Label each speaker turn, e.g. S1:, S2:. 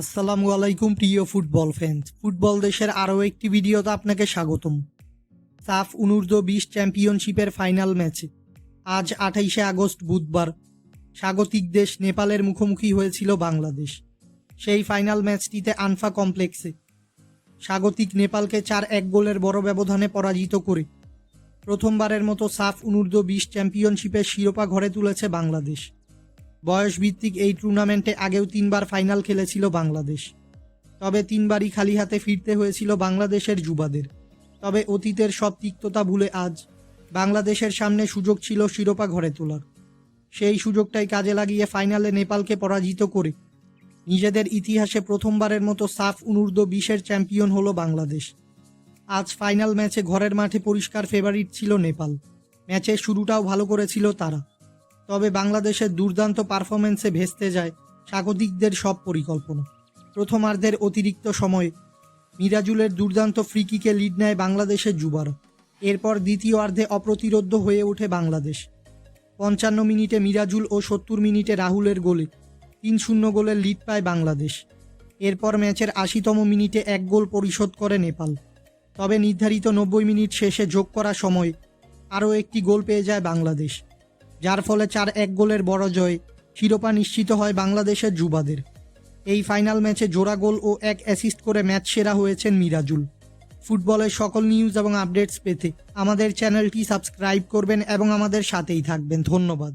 S1: আসসালামু আলাইকুম, প্রিয় ফুটবল ফ্যান্স ফুটবল দেশের আরও একটি ভিডিওতে আপনাকে স্বাগতম। সাফ অনূর্ধ্ব বিশ চ্যাম্পিয়নশিপের ফাইনাল ম্যাচে আজ আঠাইশে আগস্ট বুধবার। স্বাগতিক দেশ নেপালের মুখোমুখি হয়েছিল বাংলাদেশ। সেই ফাইনাল ম্যাচটিতে আনফা কমপ্লেক্সে স্বাগতিক নেপালকে চার এক গোলের বড় ব্যবধানে পরাজিত করে। প্রথমবারের মতো সাফ অনূর্ধ্ব বিশ চ্যাম্পিয়নশিপের শিরোপা ঘরে তুলেছে বাংলাদেশ। বয়সভিত্তিক এই টুর্নামেন্টে আগেও তিনবার ফাইনাল খেলেছিল বাংলাদেশ। তবে তিনবারই খালি হাতে ফিরতে হয়েছিল বাংলাদেশের যুবাদের। তবে অতীতের সব তিক্ততা ভুলে আজ বাংলাদেশের সামনে সুযোগ ছিল শিরোপা ঘরে তোলার। সেই সুযোগটাই কাজে লাগিয়ে ফাইনালে নেপালকে পরাজিত করে নিজেদের ইতিহাসে প্রথমবারের মতো সাফ অনূর্ধ্ব বিশের চ্যাম্পিয়ন হলো বাংলাদেশ। আজ ফাইনাল ম্যাচে ঘরের মাঠে পরিষ্কার ফেভারিট ছিল নেপাল। ম্যাচের শুরুটাও ভালো করেছিল তারা। তবে বাংলাদেশের দুর্দান্ত পারফরমেন্সে ভেস্তে যায় স্বাগতিকদের সব পরিকল্পনা। প্রথমার্ধের অতিরিক্ত সময়ে মিরাজুলের দুর্দান্ত ফ্রিকিকে লিড নেয় বাংলাদেশের যুবারা। এরপর দ্বিতীয় অর্ধে অপ্রতিরোধ্য হয়ে ওঠে বাংলাদেশ। পঞ্চান্ন মিনিটে মিরাজুল ও সত্তর মিনিটে রাহুলের গোলে তিন শূন্য গোলের লিড পায় বাংলাদেশ। এরপর ম্যাচের আশিতম মিনিটে এক গোল পরিশোধ করে নেপাল। তবে নির্ধারিত নব্বই মিনিট শেষে যোগ করা সময়ে আরও একটি গোল পেয়ে যায় বাংলাদেশ। যার ফলে চার এক গোলের বড় জয় শিরোপা নিশ্চিত হয় বাংলাদেশের যুবাদের। এই ফাইনাল ম্যাচে জোড়া গোল ও এক অ্যাসিস্ট করে ম্যাচ সেরা হয়েছেন মিরাজুল। ফুটবলের সকল নিউজ এবং আপডেটস পেতে আমাদের চ্যানেলটি সাবস্ক্রাইব করবেন এবং আমাদের সাথেই থাকবেন। ধন্যবাদ।